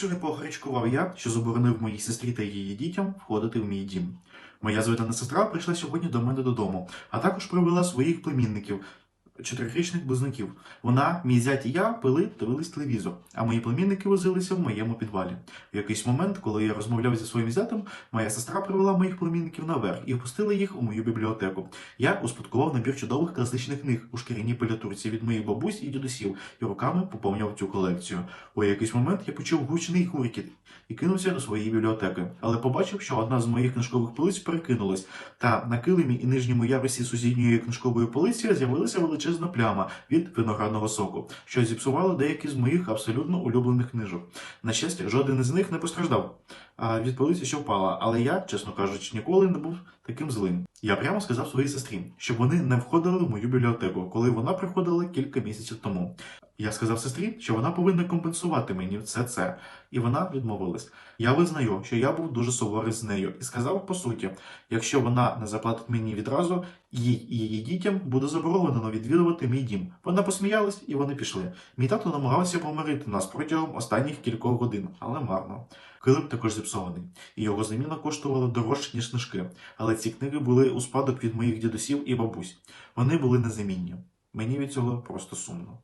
Чи не погарячкував я, що заборонив моїй сестрі та її дітям входити в мій дім? Моя зведена сестра прийшла сьогодні до мене додому, а також привела своїх племінників, чотирирічних близнюків. Вона, мій зять і я пили, дивились телевізор, а мої племінники возилися в моєму підвалі. В якийсь момент, коли я розмовляв зі своїм зятем, моя сестра привела моїх племінників наверх і впустила їх у мою бібліотеку. Я успадкував набір чудових класичних книг у шкіряній політурці від моїх бабусь і дідусів і руками поповнював цю колекцію. У якийсь момент я почув гучний гуркіт і кинувся до своєї бібліотеки, але побачив, що одна з моїх книжкових полиць перекинулась, та на килимі і нижньому ярусі сусідньої книжкової полиці з'явилася величезна пляма від виноградного соку, що зіпсувало деякі з моїх абсолютно улюблених книжок. На щастя, жоден із них не постраждав а від полиці, що впала, але я, чесно кажучи, ніколи не був таким злим. Я прямо сказав своїй сестрі, щоб вони не входили в мою бібліотеку, коли вона приходила кілька місяців тому. Я сказав сестрі, що вона повинна компенсувати мені все це, і вона відмовилась. Я визнаю, що я був дуже суворий з нею і сказав по суті, якщо вона не заплатить мені відразу, їй і її дітям буде заборонено відвідувати мій дім. Вона посміялась і вони пішли. Мій тато намагався помирити нас протягом останніх кількох годин, але марно. Килим також зіпсований, і його заміна коштувала дорожче, ніж книжки. Але ці книги були у спадок від моїх дідусів і бабусь. Вони були незамінні. Мені від цього просто сумно.